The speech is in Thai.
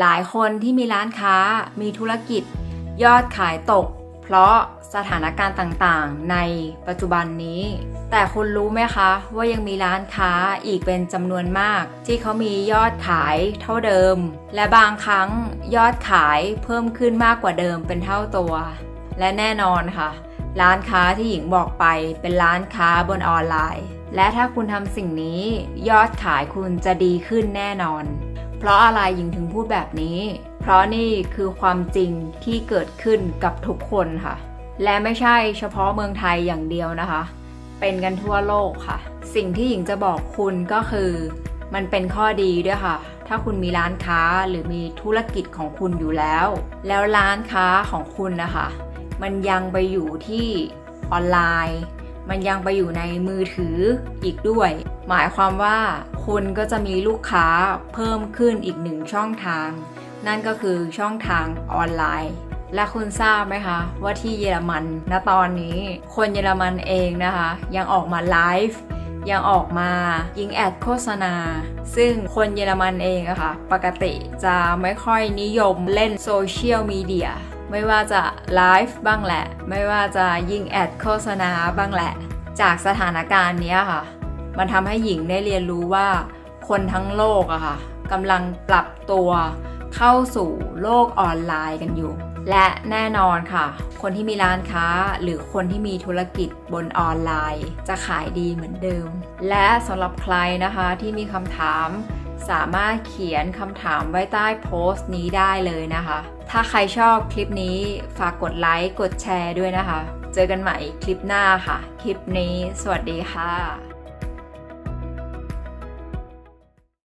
หลายคนที่มีร้านค้ามีธุรกิจ ยอดขายตก เพราะสถานการณ์ต่างๆ ในปัจจุบันนี้ แต่คุณรู้ไหมคะ ว่ายังมีร้านค้าอีกเป็นจำนวนมาก ที่เขามียอดขายเท่าเดิม และบางครั้งยอดขายเพิ่มขึ้นมากกว่าเดิมเป็นเท่าตัว และแน่นอนค่ะ ร้านค้าที่หญิงบอกไปเป็นร้านค้าบนออนไลน์ และถ้าคุณทำสิ่งนี้ยอดขายคุณจะดีขึ้นแน่นอน เพราะอะไรหญิงถึงพูดแบบนี้ เพราะนี่คือความจริงที่เกิดขึ้นกับทุกคนค่ะ และไม่ใช่เฉพาะเมืองไทยอย่างเดียวนะคะ เป็นกันทั่วโลกค่ะ สิ่งที่หญิงจะบอกคุณก็คือ มันเป็นข้อดีด้วยค่ะ ถ้าคุณมีร้านค้าหรือมีธุรกิจของคุณอยู่แล้ว แล้วร้านค้าของคุณนะคะ มันยังไปอยู่ที่ออนไลน์ มันยังไปอยู่ในมือถืออีกด้วย หมายความว่าคุณก็จะมีลูกค้าเพิ่มขึ้นอีกหนึ่งช่องทาง นั่นก็คือช่องทางออนไลน์ และคุณทราบไหมคะ ว่าที่เยอรมันณตอนนี้ คนเยอรมันเองนะคะ ยังออกมาไลฟ์ ยังออกมายิงแอดโฆษณา ซึ่งคนเยอรมันเองอะค่ะ ปกติจะไม่ค่อยนิยมเล่นโซเชียลมีเดียไม่ว่าจะไลฟ์บ้างแหละ ไม่ว่าจะยิงแอดโฆษณาบ้างแหละ จากสถานการณ์นี้ค่ะ มันทำให้หญิงได้เรียนรู้ว่าคนทั้งโลกอะค่ะกำลังปรับตัว เข้าสู่โลกออนไลน์กันอยู่ และแน่นอนค่ะ คนที่มีร้านค้าหรือคนที่มีธุรกิจบนออนไลน์ จะขายดีเหมือนเดิม และสำหรับใครนะคะที่มีคำถามสามารถเขียนคำถามไว้ใต้โพสต์นี้ได้เลยนะคะ ถ้าใครชอบคลิปนี้ฝากกดไลค์ กดแชร์ด้วยนะคะ เจอกันใหม่คลิปหน้าค่ะ คลิปนี้สวัสดีค่ะ